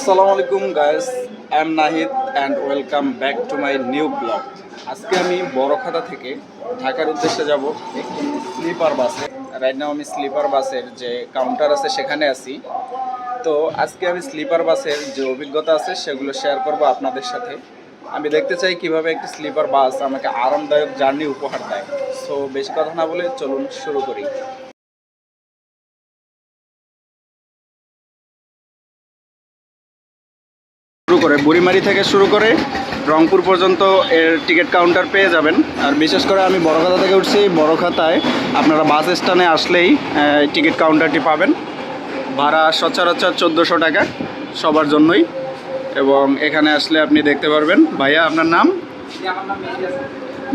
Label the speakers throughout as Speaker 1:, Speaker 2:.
Speaker 1: আসসালামু আলাইকুম guys I am Nahid and welcome back to my new blog আজকে আমি বড়খাতা থেকে ঢাকার উদ্দেশ্যে যাব একটি স্লিপার বাসে। রাইট নাও আমি স্লিপার বাসের যে কাউন্টার আছে সেখানে আছি। তো আজকে আমি স্লিপার বাসের যে অভিজ্ঞতা আছে সেগুলো শেয়ার করব আপনাদের সাথে। আমি দেখতে চাই কীভাবে একটি স্লিপার বাস আমাকে আরামদায়ক জার্নি উপহার দেয়। সো বেশি কথা না বলে চলুন শুরু করি। করে বুড়িমারি থেকে শুরু করে রংপুর পর্যন্ত এর টিকিট কাউন্টার পেয়ে যাবেন। আর বিশেষ করে আমি বড়খাতা থেকে উঠছি বড়খাতায় আপনারা বাস স্ট্যান্ডে আসলেই টিকিট কাউন্টারটি পাবেন। ভাড়া সচরাচর চোদ্দোশো টাকা সবার জন্যই। এবং এখানে আসলে আপনি দেখতে পারবেন, ভাইয়া আপনার নাম?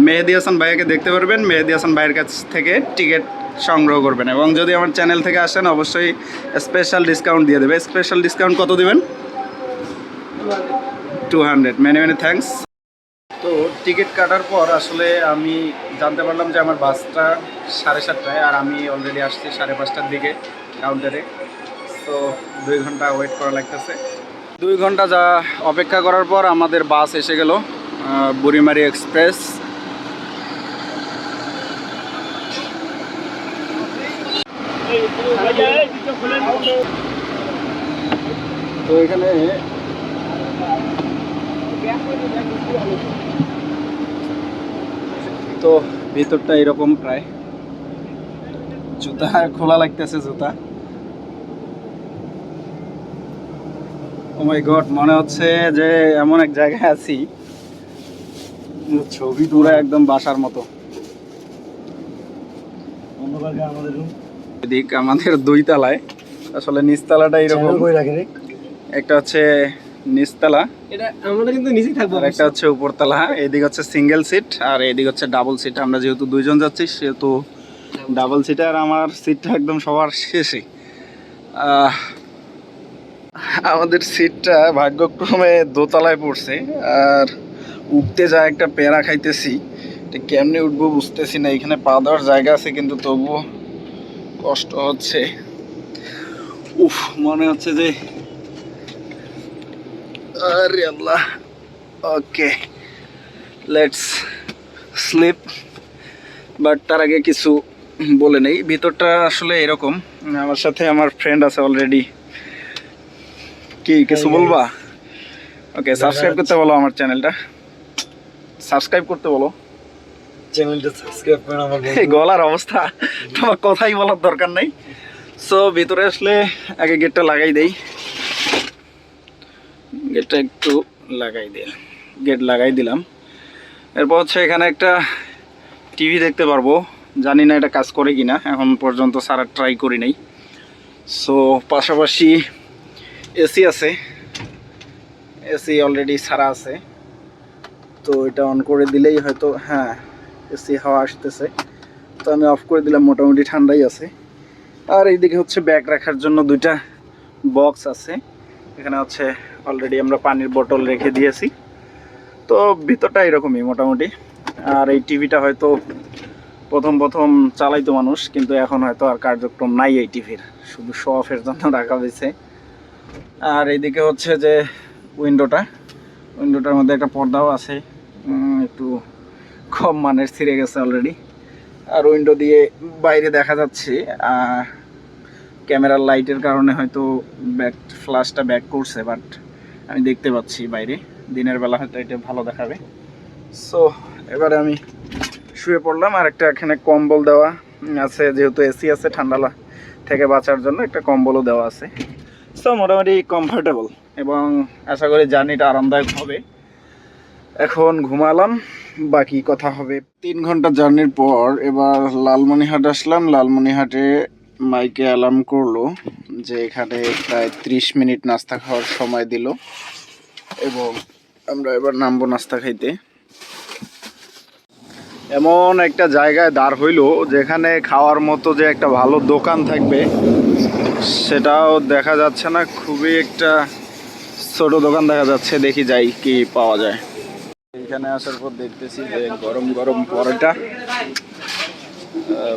Speaker 1: মেহেদি হাসান ভাইয়াকে দেখতে পারবেন, মেহেদি হাসান ভাইয়ের কাছ থেকে টিকিট সংগ্রহ করবেন। এবং যদি আমার চ্যানেল থেকে আসেন, অবশ্যই স্পেশাল ডিসকাউন্ট দিয়ে দেবে। স্পেশাল ডিসকাউন্ট কত দিবেন? Two hundred many many thanks তো টিকিট কাটার পর আসলে আমি জানতে পারলাম যে আমার বাসটা সাড়ে সাতটায়, আর আমি অলরেডি আসছি সাড়ে পাঁচটার দিকে কাউন্টারে তো দুই ঘণ্টা ওয়েট করা লাগতেছে। দুই ঘণ্টা যা অপেক্ষা করার পর আমাদের বাস এসে গেল বুড়িমারি এক্সপ্রেস। তো এখানে তো ভিতরটা এরকম প্রায়। জুতা খোলা লাগতেছে জুতা। ও মাই গড মনে হচ্ছে যে এমন এক জায়গায় আছি ছবি তুলে একদম বাসার মতো। এদিক আমাদের দুই তলায়। আসলে নিচতলাটা এরকম। একটা হচ্ছে নিচতলা।
Speaker 2: এটা আমরা কিন্তু নিচেই থাকব
Speaker 1: একটা হচ্ছে উপরতলা এদিক হচ্ছে সিঙ্গেল সিট আর এদিক হচ্ছে ডাবল সিট আমরা যেহেতু দুইজন যাচ্ছি সেহেতু ডাবল সিট আর আমার সিটটা একদম সবার শেষে। আমাদের সিটটা ভাগ্যক্রমে দোতলায় পড়ছে আর উঠতে যা একটা প্যারা খাইতেছি। এটা কেমনে উঠবো বুঝতেছি না এখানে পা দেওয়ার জায়গা আছে কিন্তু তবুও কষ্ট হচ্ছে। উফ মনে হচ্ছে যে আরে Allah. Okay let's sleep but তার আগে কিছু বলে নেই। ভিতরটা আসলে এরকম। আমার সাথে আমার ফ্রেন্ড আছে অলরেডি কি কিছু বলবা? ওকে সাবস্ক্রাইব করতে বলো আমার চ্যানেলটা সাবস্ক্রাইব করতে বলো।
Speaker 2: চ্যানেলটা সাবস্ক্রাইব করেন আমার
Speaker 1: গলার অবস্থা। তোমার কথাই বলার দরকার নাই। সো ভিতরে আসলে আগে গেটটা লাগাই দেই। গেটটা একটু লাগাই দিই গেট লাগাই দিলাম। এরপর হচ্ছে এখানে একটা টিভি দেখতে পারব। জানি না এটা কাজ করে কিনা, এখন পর্যন্ত সারা ট্রাই করি নাই। সো পাশাপাশি এসি আছে। এসি অলরেডি সারা আছে। তো এটা অন করে দিলেই হয়তো হ্যাঁ এসি হাওয়া আসতেছে। তো আমি অফ করে দিলাম, মোটামুটি ঠান্ডাই আছে। আর এইদিকে হচ্ছে ব্যাগ রাখার জন্য দুইটা বক্স আছে। এখানে হচ্ছে অলরেডি আমরা পানির বোতল রেখে দিয়েছি। তো ভিতরটা এরকমই মোটামুটি। আর এই টিভিটা হয়তো প্রথম প্রথম চালাইতো মানুষ, কিন্তু এখন হয়তো আর কার্যক্রম নাই এই টিভির। শুধু শো অফের জন্য রাখা হয়েছে। আর এইদিকে হচ্ছে যে উইন্ডোটা উইন্ডোটার মধ্যে একটা পর্দাও আছে। একটু কম মানের ছিঁড়ে গেছে অলরেডি আর উইন্ডো দিয়ে বাইরে দেখা যাচ্ছে ক্যামেরার লাইটের কারণে হয়তো ব্যাক ফ্ল্যাশটা ব্যাক করছে বাট আমি দেখতে পাচ্ছি বাইরে। দিনের বেলা হয়তো এটা ভালো দেখাবে। সো এবারে আমি শুয়ে পড়লাম, আর একটা এখানে কম্বল দেওয়া আছে, যেহেতু এসি আছে ঠান্ডালা থেকে বাঁচার জন্য একটা কম্বলও দেওয়া আছে। সো মোটামুটি কমফোর্টেবল এবং আশা করি জার্নিটা আরামদায়ক হবে। এখন ঘুমালাম, বাকি কথা হবে। তিন ঘণ্টা জার্নির পর এবার লালমনিহাট আসলাম। লালমনিহাটে মাইকে অ্যালার্ম করল যে এখানে প্রায় ত্রিশ মিনিট নাস্তা খাওয়ার সময় দিল এবং আমরা এবার নামবো নাস্তা খাইতে। এমন একটা জায়গায় দাঁড় হইল যেখানে খাওয়ার মতো যে একটা ভালো দোকান থাকবে, সেটাও দেখা যাচ্ছে না। খুবই একটা ছোট দোকান দেখা যাচ্ছে, দেখি যাই কি পাওয়া যায়। এখানে আসার পর দেখতেছি যে গরম গরম পরোটা।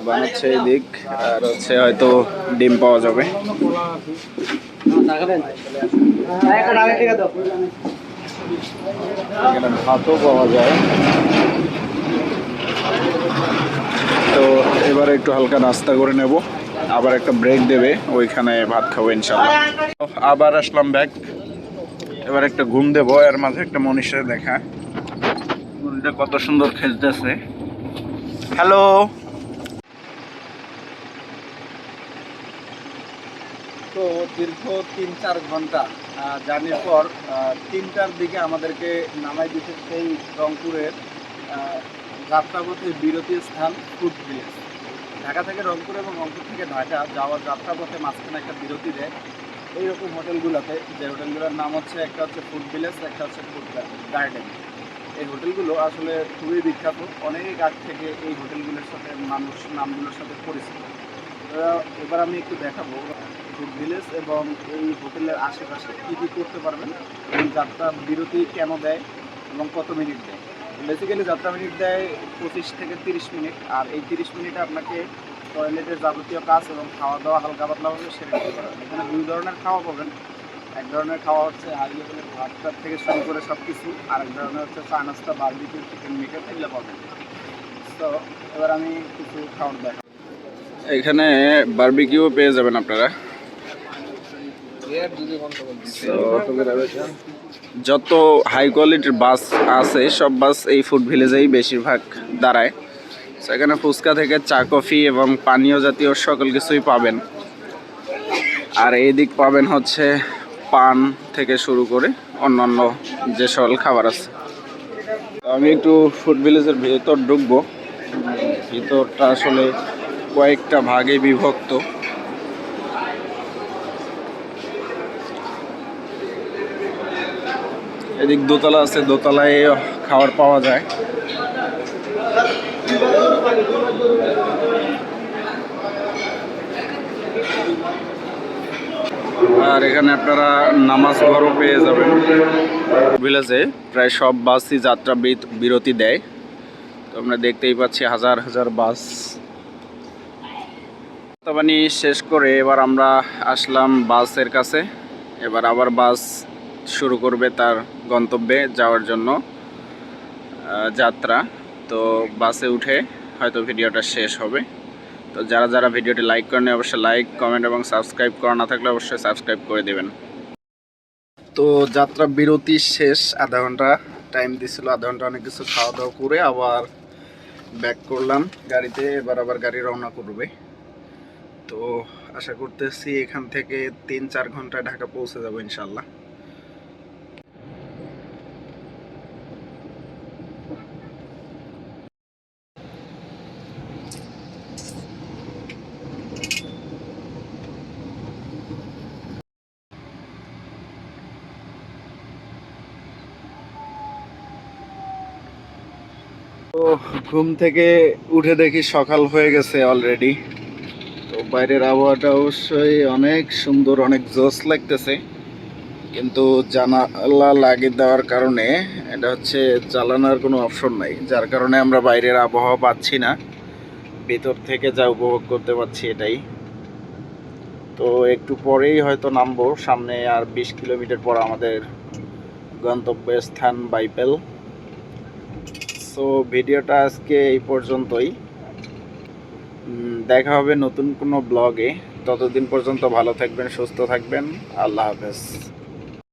Speaker 1: বানাচ্ছে এদিক আর হচ্ছে হয়তো ডিম পাওয়া যাবে। ভাতও পাওয়া যায়। তো এবার একটু হালকা নাস্তা করে নেব। আবার একটা ব্রেক দেবে, ওইখানে ভাত খাব ইনশাল্লাহ। আবার আসলাম ব্যাক এবার একটা ঘুম দেবো, এর মাঝে একটা মনীষের দেখা। কত সুন্দর খেলতেছে। হ্যালো তো দীর্ঘ তিন, চার ঘণ্টা জার্নির পর তিনটার দিকে আমাদেরকে নামাই দিতে সেই রংপুরের যাত্রাপথের বিরতি স্থান ফুড ভিলেজ ঢাকা থেকে রংপুর এবং রংপুর থেকে ঢাকা যাওয়ার যাত্রাপথে মাঝখানে একটা বিরতি দেয়। এইরকম হোটেলগুলোতে, যে হোটেলগুলোর নাম হচ্ছে, একটা হচ্ছে ফুড ভিলেজ একটা হচ্ছে ফুড গার্ডেন এই হোটেলগুলো আসলে খুবই বিখ্যাত। অনেক আগ থেকে এই হোটেলগুলোর সাথে, মানুষ নামগুলোর সাথে পরিচিত। এবার আমি একটু দেখাবো। ভিলেজ এবং এই হোটেলের আশেপাশে কী কী করতে পারবেন, এবং যাত্রা বিরতি কেন দেয় এবং কত মিনিট দেয়? বেসিক্যালি যাত্রা মিনিট দেয় পঁচিশ থেকে তিরিশ মিনিট, আর এই তিরিশ মিনিটে আপনাকে টয়লেটের যাবতীয় কাজ এবং খাওয়া দাওয়া হালকা পাতলাভাবে সেরে নিতে পারবেন। এখানে দুই ধরনের খাওয়া পাবেন। এক ধরনের খাওয়া হচ্ছে হাই লেভেলের ভাতটার থেকে শুরু করে সব কিছু আর এক ধরনের হচ্ছে চা নাস্তা বার্বিকিউ চিকেন মিটের এগুলো পাবেন। তো এবার আমি কিছু খাওয়ার দেখাবো এখানে বারবিকিউ পেয়ে যাবেন আপনারা। যত হাই কোয়ালিটির বাস আছে, সব বাস এই ফুড ভিলেজেই বেশিরভাগ দাঁড়ায়। এখানে ফুচকা থেকে চা কফি এবং পানীয় জাতীয় সকল কিছুই পাবেন। আর এই দিক পাবেন হচ্ছে পান থেকে শুরু করে অন্যান্য যে সকল খাবার আছে। আমি একটু ফুড ভিলেজের ভেতর ঢুকবো। ভিতরটা আসলে কয়েকটা ভাগে বিভক্ত। এদিক দোতলা আছে, দোতলায় খাবার পাওয়া যায়। আর এখানে আপনারা নামাজ ঘরও পেয়ে যাবেন। ভিলেজে প্রায় সব বাসই যাত্রা বিরতি দেয়। তো আমরা দেখতেই পাচ্ছি হাজার হাজার বাস। তবানি শেষ করে এবার আমরা আসলাম বাসের কাছে। এবার আবার বাস শুরু করবে তার গন্তব্যে যাওয়ার জন্য যাত্রা। তো বাসে উঠে হয়তো ভিডিওটা শেষ হবে। তো যারা যারা ভিডিওটি লাইক করেন অবশ্যই লাইক, কমেন্ট এবং সাবস্ক্রাইব করা না থাকলে অবশ্যই সাবস্ক্রাইব করে দেবেন। তো যাত্রা বিরতি শেষ, আধা ঘণ্টা টাইম দিছিল, আধা ঘণ্টা অনেক কিছু খাওয়া দাওয়া করে আবার ব্যাক করলাম গাড়িতে, এবার আবার গাড়ি রওনা করবে। তো আশা করতেছি এখান থেকে তিন চার ঘন্টায় ঢাকা পৌঁছে যাব ইনশাল্লাহ তো ঘুম থেকে উঠে দেখি সকাল হয়ে গেছে অলরেডি তো বাইরের আবহাওয়াটা অবশ্যই অনেক সুন্দর, অনেক জোস লাগতেছে। কিন্তু জানালা লাগিয়ে দেওয়ার কারণে এটা হচ্ছে চালানোর কোনো অপশন নাই, যার কারণে আমরা বাইরের আবহাওয়া পাচ্ছি না। ভিতর থেকে যা উপভোগ করতে পারছি এটাই। তো একটু পরেই হয়তো নামবো, সামনে আর বিশ কিলোমিটার পর আমাদের গন্তব্যস্থান বাইপেল। সো ভিডিওটা আজকে এই পর্যন্তই। দেখা হবে নতুন কোনো ব্লগে। ততদিন পর্যন্ত ভালো থাকবেন, সুস্থ থাকবেন। আল্লাহ হাফেজ।